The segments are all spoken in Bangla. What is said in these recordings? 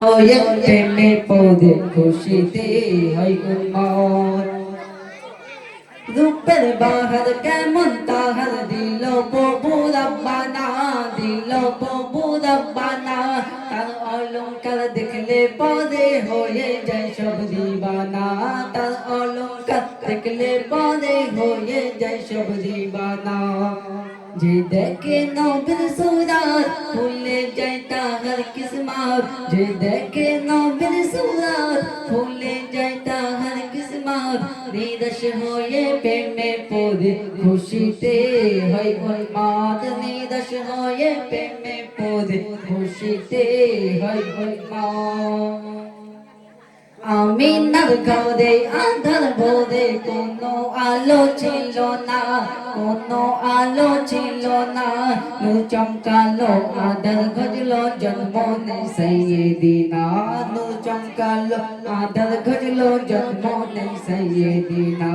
প্রেমে পদে খুশিতে হয় উন্মত রূপের বাহার কেমন তাহার দিল ববু রব্বানা, দিল ববু রব্বানা। তার অলঙ্কার দেখলে পদে হয়ে যায় সব দিবানা। তার অলঙ্কার দেখলে পদে হয়ে যায় সব দিবানা। যে দেখে নবীর সুরাত ভুলে যায় তাহার কিসমত যে দেখে নবীর সুরাত ভুলে যায় তাহার কিসমত নিদশ হয়ে প্রেমে পদে খুশিতে হয় উন্মাদ নিদশ হয়ে প্রেমে পদে খুশিতে হয় উন্মাদ আমি নার ঘরে আধার ভোরে কোনো আলো ছিল না, কোনো আলো ছিল না। নু চমকালো, আধার গজলো জন্ম নেই দিনা। নু চমকালো, আধার গজলো জন্ম নেই দিনা।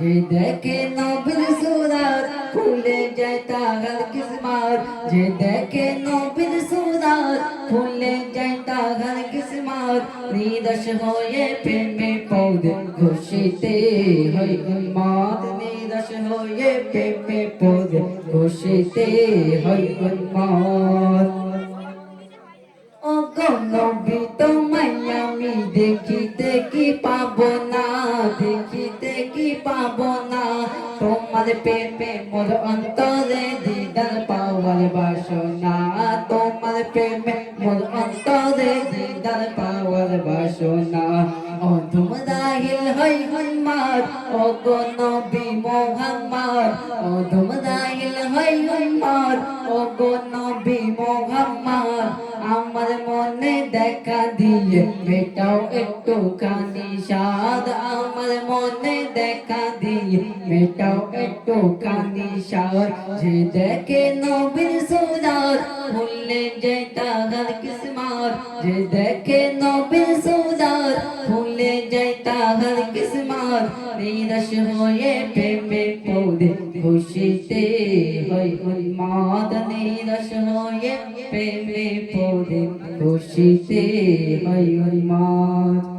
যে দেখে নবীর সুরাত খুলে যায় তাহার কিসমত যে দেখে নবীর সুরাত খুলে যায় নিদশ হয়ে প্রেমে পৌধে খুশিতে হয় উন্মাদ। নিদশ হয়ে প্রেমে পৌধে খুশিতে হয় উন্মাদ। ও গনবি তোমায় আমি দেখিতে কি পাবো না? দেখিতে কি পাবো না? তোমার প্রেমে মোর অন্তরে দিদার পাওয়ার বাসনা। তোমার প্রেমে মোর অন্তরে দিদার পাওয়ার বাসনা। ও তোমরা হিল হই হন্মার ও গনবি মোহাম্মদ। ও তোমরা হিল হই হন্মার ও গনবি মোহাম্মদ। আমার মনে দেখা দিয়ে, মেটাও একটু কানি সাদ মনে দেখা দিয়ে মেটাও একটু কানি সাদ যে দেখে নবীর সুরাত ভুললে যে তাহার কিসমত যে দেখে নবীর সুরাত ভুলে যায় তাহার কিসমত নিরস হয়ে প্রেমে পৌধে খুশিতে হয় উন্মাদ নিরস হয়ে প্রেমে পৌধে খুশিতে হয় উন্মাদ